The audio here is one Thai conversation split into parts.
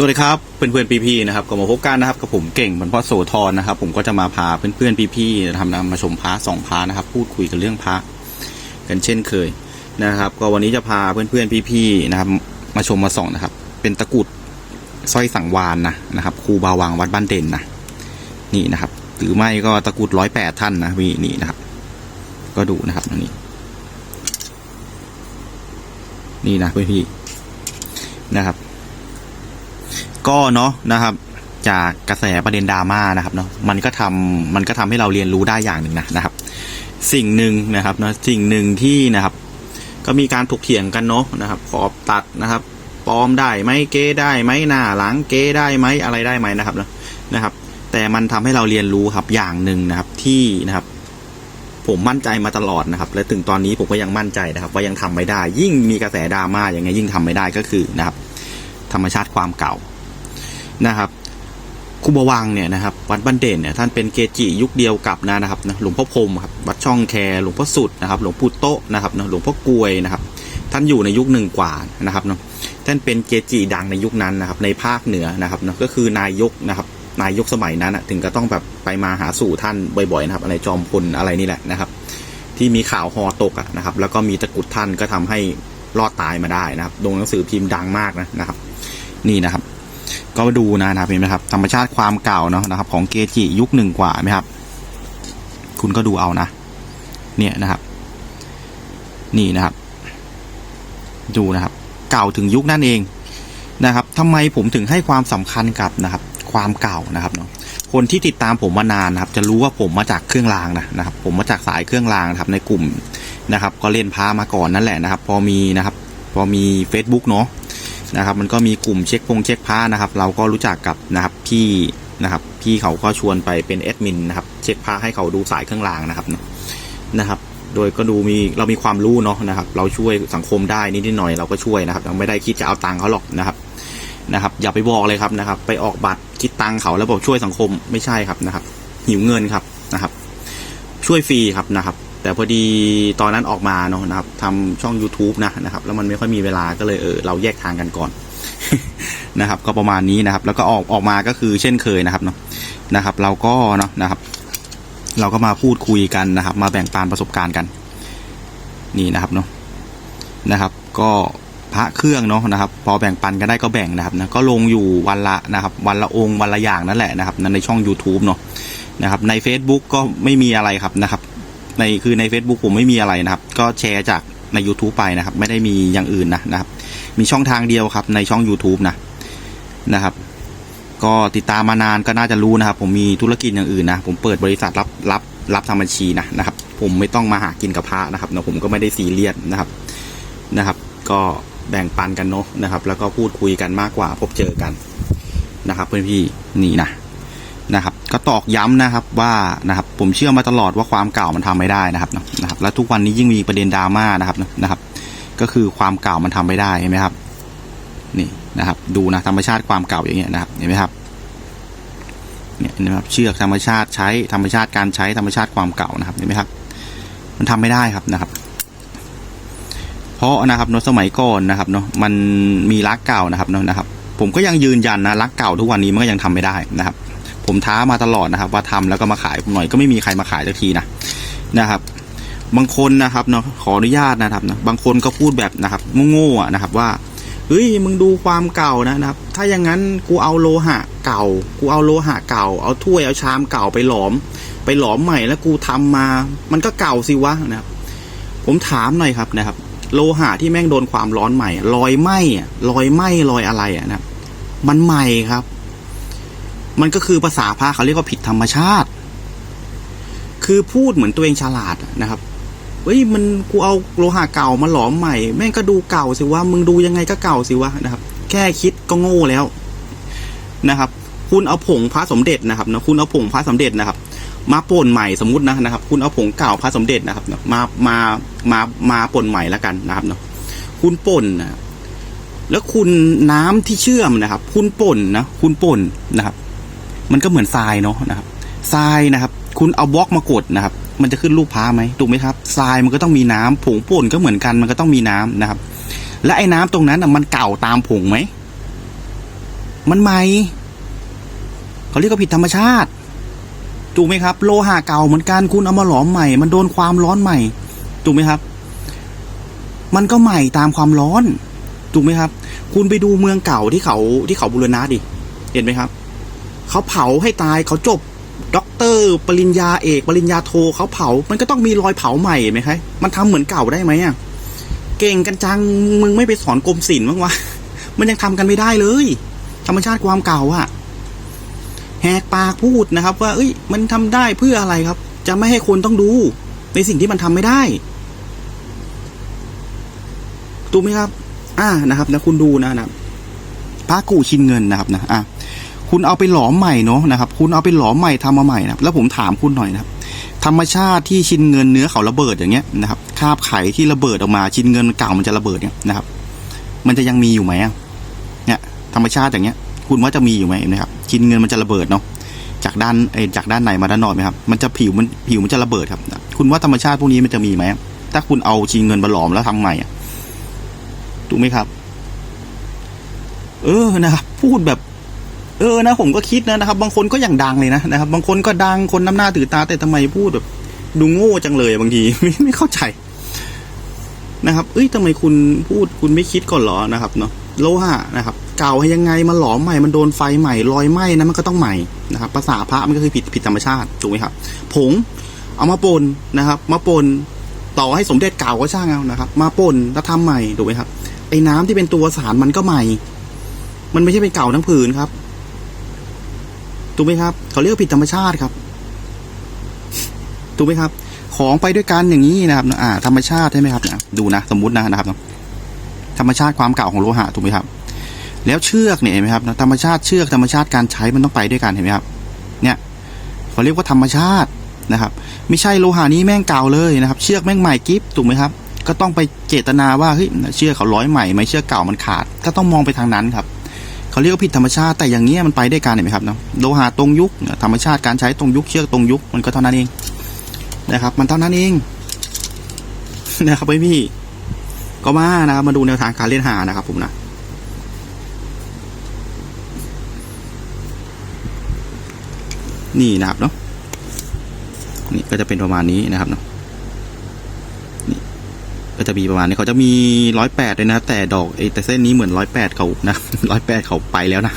สวัสดีครับเพื่อนเพื่อนๆพี่ๆนะครับก็มาพบกันนะครับกับผมเก่งบรรพตโสธรนะครับ ผมก็จะมาพาเพื่อนเพื่อนๆพี่ๆทำนำมาชมพระสองพระนะครับ พูดคุยกันเรื่องพระกันเช่นเคยนะครับ ก็วันนี้จะพาเพื่อนเพื่อนๆพี่ๆนะครับ มาชมมาส่องนะครับ เป็นตะกุดสร้อยสังวานนะนะครับครูบาวังวัดบ้านเด่นนะนี่นะครับหรือไม่ก็ตะกุดร้อยแปดท่านนะพี่นี่นะครับ ก็ดูนะครับนนี้นี่นะเพื่อนพี่นะครับ ก็เนาะนะครับ จากกระแสประเด็นดราม่านะครับเนาะมันก็ทำมันก็ทำให้เราเรียนรู้ได้อย่างหนึ่งนะนะครับ สิ่งหนึ่งนะครับเนาะสิ่งหนึ่งที่นะครับ ก็มีการถกเถียงกันเนาะนะครับขอบตัดนะครับปลอมได้ไหมเก้ได้ไหมหน้าหลังเก้ได้ไหมอะไรได้ไหมนะครับเนาะนะครับ แต่มันทำให้เราเรียนรู้ครับอย่างหนึ่งนะครับที่นะครับผมมั่นใจมาตลอดนะครับ และถึงตอนนี้ผมก็ยังมั่นใจนะครับ ว่ายังทำไม่ได้ ยิ่งมีกระแสดราม่าอย่างไงยิ่งทำไม่ได้ก็คือนะครับ ธรรมชาติความเก่า นะครับครูบวังเนี่ยนะครับวัดบ้านเด่นเนี่ยท่านเป็นเกจิยุคเดียวกับนะนะครับหลวงพ่อพรมครับวัดช่องแคหลวงพ่อสุดนะครับ หลวงปู่โตนะครับหลวงพ่อกลวยนะครับ ท่านอยู่ในยุคหนึ่งกว่านะครับเนาะท่านเป็นเกจิดังในยุคนั้นนะครับ ในภาคเหนือนะครับเนาะก็คือนายกนะครับ นายกสมัยนั้นถึงก็ต้องแบบไปมาหาสู่ท่านบ่อยๆนะครับอะไรจอมพลอะไรนี่แหละนะครับ ที่มีข่าวฮอตกนะครับ แล้วก็มีตะกุดท่านก็ทำให้รอดตายมาได้นะครับลงหนังสือพิมพ์ดังมากนะนะครับ นี่นะครับ ก็มาดูนะครับเห็นไหมครับธรรมชาติความเก่าเนาะนะครับ ของเกจิยุคหนึ่งกว่าไหมครับ คุณก็ดูเอานะ เนี่ยนะครับ นี่นะครับ ดูนะครับ เก่าถึงยุคนั่นเองนะครับทำไมผมถึงให้ความสำคัญกับนะครับ ความเก่านะครับเนาะคนที่ติดตามผมมานานนะครับ จะรู้ว่าผมมาจากเครื่องรางนะนะครับ ผมมาจากสายเครื่องรางนะครับ ในกลุ่มนะครับ ก็เล่นพามาก่อนนั่นแหละนะครับ พอมีนะครับ พอมี Facebook เนาะ นะครับ มันก็มีกลุ่มเช็คพงเช็คพ้านะครับ เราก็รู้จักกับนะครับพี่นะครับ พี่เขาก็ชวนไปเป็นแอดมินนะครับ เช็คพ้าให้เขาดูสายเครื่องรางนะครับนะครับ โดยก็ดูมีเรามีความรู้เนาะนะครับ เราช่วยสังคมได้นิดหน่อยเราก็ช่วยนะครับเราไม่ได้คิดจะเอาตังค์เขาหรอกนะครับนะครับ อย่าไปบอกเลยครับนะครับ ไปออกบัตรคิดตังค์เขาแล้วบอกช่วยสังคมไม่ใช่ครับนะครับ หิวเงินครับนะครับ ช่วยฟรีครับนะครับ แต่พอดีตอนนั้นออกมาเนาะนะครับทำช่อง YouTube นะนะครับ แล้วมันไม่ค่อยมีเวลาก็เลยเออเราแยกทางกันก่อนนะครับ ก็ประมาณนี้นะครับ แล้วก็ออกออกมาก็คือเช่นเคยนะครับเนาะนะครับ เราก็เนาะนะครับ เราก็มาพูดคุยกันนะครับ มาแบ่งปันประสบการณ์กัน นี่นะครับเนาะนะครับ ก็พระเครื่องเนาะนะครับ พอแบ่งปันกันได้ก็แบ่งนะครับนะก็ลงอยู่วันละนะครับ วันละองค์วันละอย่างนั่นแหละนะครับในช่อง YouTube เนาะนะครับ ใน Facebook ก็ไม่มีอะไรครับนะครับ ในคือใน Facebook ผมไม่มีอะไรนะครับ ก็แชร์จากใน YouTube ไปนะครับ ไม่ได้มีอย่างอื่นนะนะครับ มีช่องทางเดียวครับ ในช่อง YouTube นะนะครับ ก็ติดตามมานานก็น่าจะรู้นะครับ ผมมีธุรกิจอย่างอื่นนะ ผมเปิดบริษัทรับรับรับทำบัญชีนะนะครับ ผมไม่ต้องมาหากินกับพระนะครับเนาะผมก็ไม่ได้ซีเรียสนะครับนะครับ ก็แบ่งปันกันเนาะนะครับ แล้วก็พูดคุยกันมากกว่าพบเจอกันนะครับ เพื่อนพี่นี่นะ ก็ตอกย้ำนะครับว่านะครับผมเชื่อมาตลอดว่าความเก่ามันทำไม่ได้นะครับนะครับแล้วทุกวันนี้ยิ่งมีประเด็นดราม่านะครับนะครับ ก็คือความเก่ามันทำไม่ได้เห็นไหมครับ นี่นะครับ ดูนะธรรมชาติความเก่าอย่างเงี้ยนะครับเห็นไหมครับเนี่ยนะครับเชือกธรรมชาติใช้ธรรมชาติการใช้ธรรมชาติความเก่านะครับเห็นไหมครับ มันทำไม่ได้ครับนะครับ เพราะนะครับเนาะสมัยก่อนนะครับเนาะมันมีรักเก่านะครับเนาะนะครับ ผมก็ยังยืนยันนะรักเก่าทุกวันนี้มันก็ยังทำไม่ได้นะครับ ผมท้ามาตลอดนะครับ ว่าทำแล้วก็มาขายผมหน่อยก็ไม่มีใครมาขายสักทีนะนะครับ บางคนนะครับเนาะขออนุญาตนะครับนะบางคนก็พูดแบบนะครับโง่ๆอะนะครับว่าเฮ้ยมึงดูความเก่านะครับ ถ้าอย่างนั้นกูเอาโลหะเก่า กูเอาโลหะเก่า เอาถ้วยเอาชามเก่าไปหลอม ไปหลอมใหม่แล้วกูทำมา มันก็เก่าสิวะนะครับ ผมถามหน่อยครับนะครับ โลหะที่แม่งโดนความร้อนใหม่รอยไหมอะรอยไหม้รอยอะไรอะนะมันใหม่ครับ มันก็คือภาษาพระเขาเรียกว่าผิดธรรมชาติ คือพูดเหมือนตัวเองฉลาดนะครับเฮ้ยมันกูเอาโลหะเก่ามาหลอมใหม่ แม่งก็ดูเก่าสิว่ามึงดูยังไงก็เก่าสิวะนะครับ แค่คิดก็โง่แล้วนะครับ คุณเอาผงพระสมเด็จนะครับนะคุณเอาผงพระสมเด็จนะครับ มาป่นใหม่สมมตินะนะครับ คุณเอาผงเก่าพระสมเด็จนะครับมามามามาป่นใหม่แล้วกันนะครับเนาะคุณป่นนะแล้วคุณน้ำที่เชื่อมนะครับ คุณป่นนะคุณป่นนะครับ มันก็เหมือนทรายเนาะนะครับทรายนะครับ คุณเอาบล็อกมากดนะครับ มันจะขึ้นรูปพระไหมถูกไหมครับทรายมันก็ต้องมีน้ำผงป่นก็เหมือนกัน มันก็ต้องมีน้ำนะครับ และไอ้น้ำตรงนั้นน่ะมันเก่าตามผงไหมมันใหม่เขาเรียกว่าผิดธรรมชาติถูกไหมครับ โลหะเก่าเหมือนกันคุณเอามาหลอมใหม่ มันโดนความร้อนใหม่ถูกไหมครับ มันก็ใหม่ตามความร้อนถูกไหมครับ คุณไปดูเมืองเก่าที่เขาที่เขาบูรณะดิเห็นไหมครับ เขาเผาให้ตายเขาจบด็อกเตอร์ปริญญาเอก ปริญญาโทเขาเผา มันก็ต้องมีรอยเผาใหม่ไหมครับมันทำเหมือนเก่าได้ไหมอะเก่งกันจังมึงไม่ไปสอนกรมศิลป์บ้างวะมันยังทำกันไม่ได้เลย ธรรมชาติความเก่าอะแหกปากพูดนะครับ ว่า เอ้ย มันทำได้เพื่ออะไรครับ จะไม่ให้คนต้องดู ในสิ่งที่มันทำไม่ได้ถูกไหมครับ อ่านะครับนะคุณดูนะนะพระกู่ชินเงินนะครับนะอะ คุณเอาไปหลอมใหม่เนาะนะครับ คุณเอาไปหลอมใหม่ทำมาใหม่นะครับแล้วผมถามคุณหน่อยนะครับธรรมชาติที่ชิ้นเงินเนื้อเขาระเบิดอย่างเงี้ยนะครับคาบไข่ที่ระเบิดออกมาชิ้นเงินเก่ามันจะระเบิดเนี่ยนะครับ มันจะยังมีอยู่ไหมเนี่ยธรรมชาติอย่างเงี้ย คุณว่าจะมีอยู่ไหมนะครับชิ้นเงินมันจะระเบิดเนาะจากด้านเอยจากด้านในมาด้านนอกไหมครับมันจะผิวมันผิวมันจะระเบิดครับ คุณว่าธรรมชาติพวกนี้มันจะมีไหมถ้าคุณเอาชิ้นเงินมาหลอมแล้วทำใหม่อะถูกไหมครับ เออนะครับพูดแบบ เออนะผมก็คิดนะนะครับ บางคนก็อย่างดังเลยนะนะครับ บางคนก็ดังคนน้ำหน้าถือตาแต่ทำไมพูดแบบ ดูโง่จังเลยบางทีไม่ไม่เข้าใจนะครับ เอ้ยทำไมคุณพูดคุณไม่คิดก่อนหรอนะครับเนาะโลหะนะครับ เก่าให้ยังไงมาหลอมใหม่มันโดนไฟใหม่รอยไหม้นะมันก็ต้องใหม่นะครับภาษาพระมันก็คือผิดผิดธรรมชาติถูกไหมครับ ผงเอามาปนนะครับ มาปนต่อให้สมเด็จเก่าก็ช่างเอานะครับ มาปนแล้วทำใหม่ถูกไหมครับไอ้น้ำที่เป็นตัวสารมันก็ใหม่ มันไม่ใช่เป็นเก่าทั้งผืนครับ ถูกไหมครับ เขาเรียกว่าผิดธรรมชาติครับ ถูกไหมครับ ของไปด้วยกันอย่างนี้นะครับ อ่า ธรรมชาติใช่ไหมครับดูนะสมมตินะนะครับ ธรรมชาติความเก่าของโลหะถูกไหมครับ แล้วเชือกเนี่ยเห็นไหมครับ ธรรมชาติเชือกธรรมชาติการใช้มันต้องไปด้วยกันเห็นไหมครับ เนี่ยเขาเรียกว่าธรรมชาตินะครับ ไม่ใช่โลหะนี้แม่งเก่าเลยนะครับ เชือกแม่งใหม่กิฟถูกไหมครับ ก็ต้องไปเจตนาว่าเฮ้ยเชือกเขาร้อยใหม่ไหมเชือกเก่ามันขาด ก็ต้องมองไปทางนั้นครับ เขาเรียกว่าผิดธรรมชาติแต่อย่างเงี้ยมันไปได้วยกันเห็นไหมครับเนาะโลหะตรงยุคธรรมชาติการใช้ตรงยุคเชือกตรงยุคมันก็เท่านั้นเองนะครับ มันเท่านั้นเองนะครับพี่พี่ก็มานะครับมาดูแนวทางการเล่นหานะครับ ผมนะนี่นะครับเนาะนี่ก็จะเป็นประมาณนี้นะครับเนาะ ก็จะมีประมาณนี้เขาจะมีร้อยแปดเลยนะ แต่ดอกไอ้แต่เส้นนี้เหมือนร้อยแปดเขานะร้อยแปดเขาไปแล้วนะ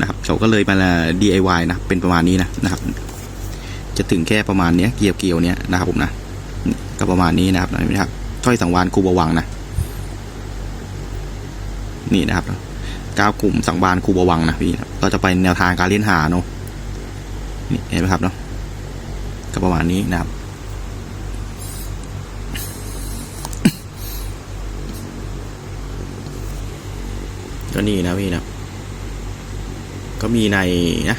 นะครับเขาก็เลยมา DIY นะเป็นประมาณนี้นะนะครับ จะถึงแค่ประมาณเนี้ยเกี่ยวเกี่ยวเนี้ยนะครับผมนะก็ประมาณนี้นะครับนะครับถ้อยสังวานครูบวังนะนี่นะครับก้าวกลุ่มสังวานครูบวังนะพี่เราจะไปแนวทางการเล่นหาเนาะนี่เห็นไหมครับเนาะก็ประมาณนี้นะครับ ก็นี่นะพี่นะก็มีในนะ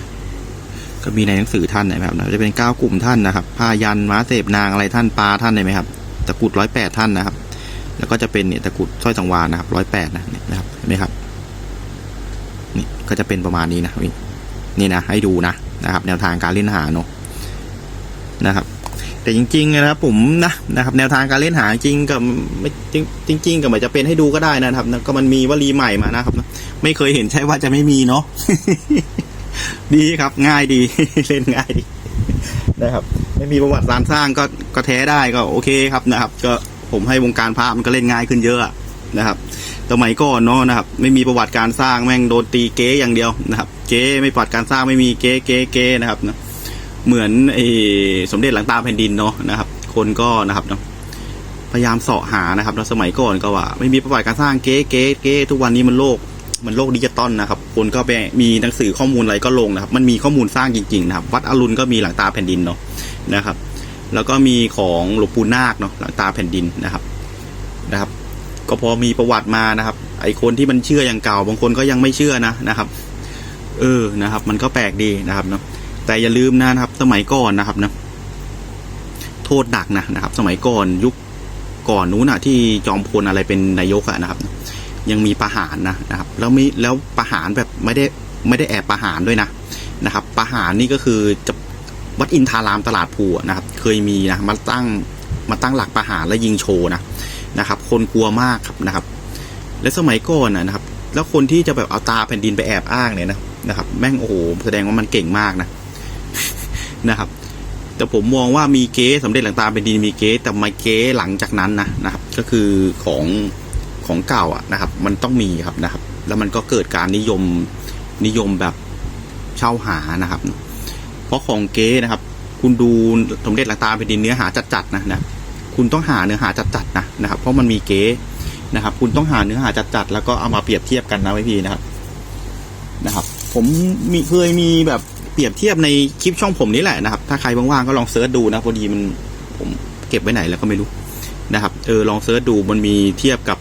ก็มีในหนังสือท่านนะครับนะจะเป็นเก้ากลุ่มท่านนะครับผ้ายันม้าเสพนางอะไรท่านปลาท่านเห็นไหมครับตะกุดร้อยแปดท่านนะครับ แล้วก็จะเป็นเนี่ยตะกุดสร้อยสังวานนะครับร้อยแปดนะเนี่ยนะครับเห็นไหมครับนี่ก็จะเป็นประมาณนี้นะพี่นี่นะให้ดูนะนะครับ แนวทางการเล่นหาเนาะนะครับ แต่จริง ๆ นะครับ ผมนะนะครับ แนวทางการเล่นหาจริงกับไม่จริงจริงกับมันจะเป็นให้ดูก็ได้นะครับก็มันมีวลีใหม่มานะครับ ไม่เคยเห็นใช่ว่าจะไม่มีเนาะดีครับ ง่ายดีเล่นง่ายดีนะครับ ไม่มีประวัติการสร้างก็ก็แท้ได้ก็โอเคครับนะครับ ก็ผมให้วงการพระมันก็เล่นง่ายขึ้นเยอะอะนะครับสมัยก่อนเนาะนะครับ ไม่มีประวัติการสร้างแม่งโดนตีเก๊อย่างเดียวนะครับ เก๊ไม่ประวัติการสร้างไม่มีเก๊เก๊เก๊นะครับนะ เหมือนไอ้สมเด็จหลังตาแผ่นดินเนาะนะครับ คนก็นะครับเนาะพยายามเสาะหานะครับแล้วสมัยก่อนก็ว่า ไม่มีประวัติการสร้างเก๊เก๊เก๊ทุกวันนี้มันโลกมันโลกดิจิตอลนะครับ คนก็ไปมีหนังสือข้อมูลอะไรก็ลงนะครับ มันมีข้อมูลสร้างจริงๆนะครับ วัดอรุณก็มีหลังตาแผ่นดินเนาะนะครับ แล้วก็มีของหลวงปู่นาคเนาะหลังตาแผ่นดินนะครับนะครับ ก็พอมีประวัติมานะครับ ไอคนที่มันเชื่ออย่างเก่าบางคนก็ยังไม่เชื่อนะนะครับ เออนะครับ มันก็แปลกดีนะครับเนาะ แต่อย่าลืมนะครับ สมัยก่อนนะครับนะโทษหนักนะนะครับ สมัยก่อนยุคก่อนนู้นนะที่จอมพลอะไรเป็นนายกอะนะครับ ยังมีประหารนะนะครับ แล้วมีแล้วประหารแบบไม่ได้ไม่ได้แอบประหารด้วยนะนะครับ ประหารนี่ก็คือจะวัดอินทารามตลาดภูนะครับ เคยมีนะมาตั้งมาตั้งหลักประหารและยิงโชว์นะนะครับ คนกลัวมากครับนะครับ และสมัยก่อนนะครับ แล้วคนที่จะแบบเอาตาแผ่นดินไปแอบอ้างเนี่ยนะนะครับ แม่งโอ้โหแสดงว่ามันเก่งมากนะ นะครับ แต่ผมมองว่ามีเก๊สำเร็จหลังตาเป็นดินมีเก๊แต่มาเก๊หลังจากนั้นนะนะครับ ก็คือของของเก่าอะนะครับ มันต้องมีครับนะครับ แล้วมันก็เกิดการนิยมนิยมแบบเช่าหานะครับ เพราะของเก๊นะครับ คุณดูสมเด็จหลังตาเป็นดินเนื้อหาจัดๆนะนะคุณต้องหาเนื้อหาจัดๆนะนะครับ เพราะมันมีเก๊นะครับ คุณต้องหาเนื้อหาจัดๆแล้วก็เอามาเปรียบเทียบกันนะไว้พี่นะครับนะครับ ผมมีเคยมีแบบ เปรียบเทียบในคลิปช่องผมนี่แหละนะครับ ถ้าใครว่างๆก็ลองเซิร์ชดูนะพอดีมันผมเก็บไว้ไหนแล้วก็ไม่รู้นะครับ เออลองเซิร์ชดูมันมีเทียบกับ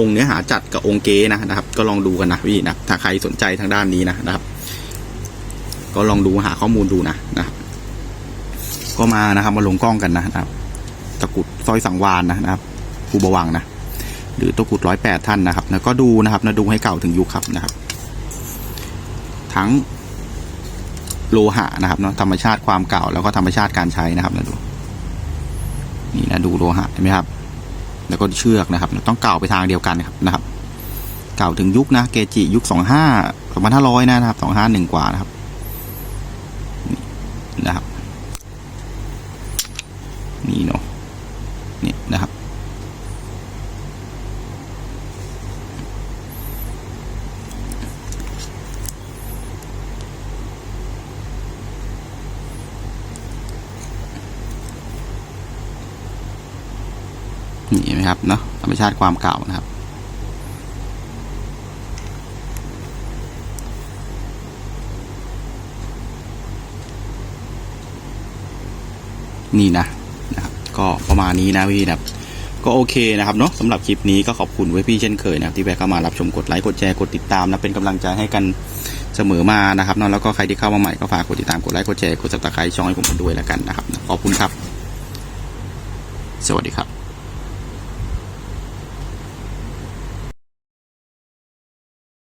องค์เนื้อหาจัดกับองค์เกนะนะครับ ก็ลองดูกันนะพี่นะถ้าใครสนใจทางด้านนี้นะนะครับ ก็ลองดูหาข้อมูลดูนะนะครับก็มานะครับมาลงกล้องกันนะนะครับ ตะกุดซอยสังวานนะนะครับภูบวังนะหรือตะกุดร้อยแปดท่านนะครับแล้วก็ดูนะครับนะดูให้เก่าถึงยุคครับนะครับ ทั้ง โลหะนะครับเนาะธรรมชาติความเก่าแล้วก็ธรรมชาติการใช้นะครับนะดูนี่นะดูโลหะเห็นไหมครับ แล้วก็เชือกนะครับ ต้องเก่าไปทางเดียวกันนะครับนะครับ เก่าถึงยุคนะเกจิยุคสองห้าสองพันห้าร้อยนะครับสองห้าหนึ่งกว่านะครับนี่นะครับ นี่เนาะเนี่ยนะครับ นี่นไหมครับเนาะธรรมชาติความเก่านะครับ นี่นะนะครับ ก็ประมาณนี้นะพี่นะครับก็โอเคนะครับเนาะสำหรับคลิปนี้ก็ขอบคุณไว้พี่เช่นเคยนะครับที่แวะเข้ามารับชมกดไลค์กดแชร์กดติดตามนะเป็นกำลังใจให้กันเสมอมานะครับเนาะแล้วก็ใครที่เข้ามาใหม่ก็ฝากกดติดตามกดไลค์กดแชร์กดซับสไครต์ช่องให้ผมด้วยแล้วกันนะครับ ขอบคุณครับ สวัสดีครับ